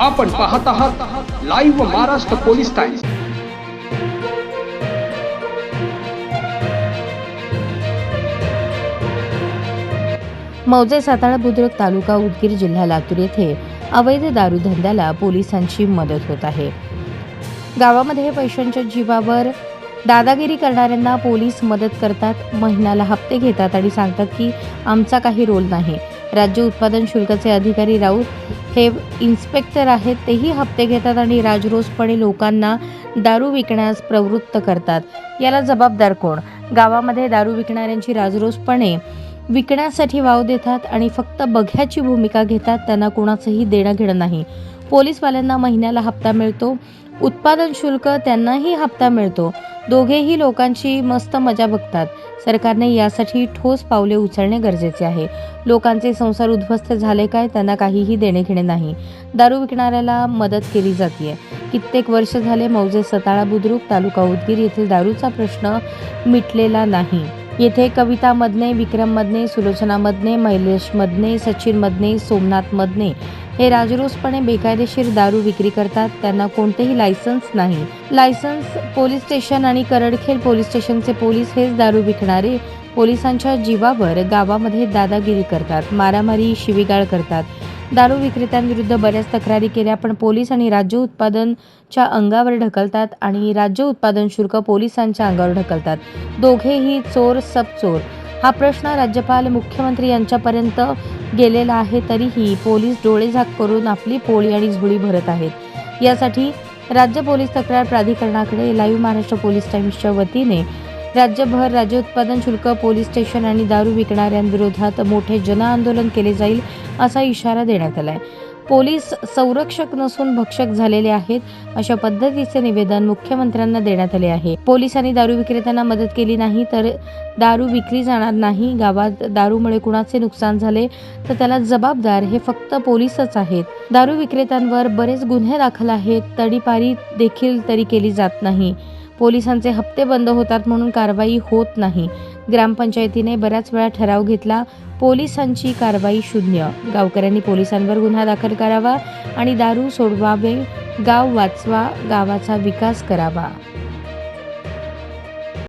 आपण पाहत आहात लाईव्ह महाराष्ट्र पोलीस टाइम्स मौजे सातारा बुद्रुक तालुका उदगीर जिल्हा लातूर येथे अवैध दारू धंद्याला पोलिसांची मदत होत आहे. गावामध्ये पैशांच्या जीवावर दादागिरी करणाऱ्यांना पोलीस मदत करतात महिन्याला हप्ते घेतात आणि सांगतात की आमचा काही रोल नाही. राज्य उत्पादन शुल्काचे अधिकारी राऊत हे इन्स्पेक्टर आहेत तेही हप्ते घेतात आणि राजरोसपणे लोकांना दारू विकण्यास प्रवृत्त करतात. याला जबाबदार कोण? गावामध्ये दारू विकणाऱ्यांची राजरोसपणे विकण्यासाठी वाव देतात आणि फक्त बघ्याची भूमिका घेतात त्यांना कोणाचंही देणं घेणं नाही. पोलीसवाल्यांना महिन्याला हप्ता मिळतो. उत्पादन शुल्क त्यांनाही हप्ता मिळतो. दोघेही लोकांची मस्त मजा बघतात. सरकारने यासाठी ठोस पावले उचलणे गरजेचे आहे. लोकांचे संसार उद्ध्वस्त झाले काय त्यांना काहीही देणे घेणे नाही. दारू विकणाऱ्याला मदत केली जाते कित्येक वर्ष झाले मौजे सताळा बुद्रुक तालुका उदगीर येथील दारूचा प्रश्न मिटलेला नाही. येथे कविता मदने विक्रम मदने सुलोचना मदने मैलेश मदने सचिन मदने सोमनाथ मदने हे राजरोसपणे बेकायदेशीर दारू विक्री करतात. त्यांना कोणतेही लायसन्स नाही. लायसन्स पोलीस स्टेशन आणि करडखेल पोलीस स्टेशनचे पोलीस हेच दारू विकणारे पोलिसांच्या जीवावर गावामध्ये दादागिरी करतात. मारामारी शिवीगाळ करतात. दारू विक्रेत्यांविरुद्ध बऱ्याच तक्रारी केल्या पण पोलीस आणि राज्य उत्पादनच्या अंगावर ढकलतात आणि राज्य उत्पादन शुल्क पोलिसांच्या अंगावर ढकलतात. दोघेही चोर सब चोर. हा प्रश्न राज्यपाल मुख्यमंत्री यांच्यापर्यंत गेलेला आहे तरीही पोलीस डोळेझाक करून आपली पोळी आणि झुळी भरत आहेत. यासाठी राज्य पोलीस तक्रार प्राधिकरणाकडे लाईव्ह महाराष्ट्र पोलीस टाईम्सच्या वतीने राज्यभर राज्य उत्पादन शुल्क पोलीस स्टेशन आणि दारू विकणाऱ्यांविरोधात मोठे जनआंदोलन केले जाईल असा इशारा देण्यात आलाय. पोलीस संरक्षक नसून भक्षक झालेले आहेत अशा पद्धतीचे निवेदन मुख्यमंत्र्यांना देण्यात आले आहे. पोलिसांनी दारू विक्रेत्यांना मदत केली नाही तर दारू विकली जाणार नाही. गावात दारूमुळे कुणाचे नुकसान झाले तर त्याला जबाबदार हे फक्त पोलीसच आहेत. दारू विक्रेत्यांवर बरेच गुन्हे दाखल आहेत. तडीपारी देखील तरी केली जात नाही. पोलिसांचे हप्ते बंद होतात म्हणून कारवाई होत नाही. ग्रामपंचायतीने बऱ्याच वेळा ठराव घेतला पोलिसांची कारवाई शून्य. गावकऱ्यांनी पोलिसांवर गुन्हा दाखल करावा आणि दारू सोडवावे गाव वाचवा गावाचा विकास करावा.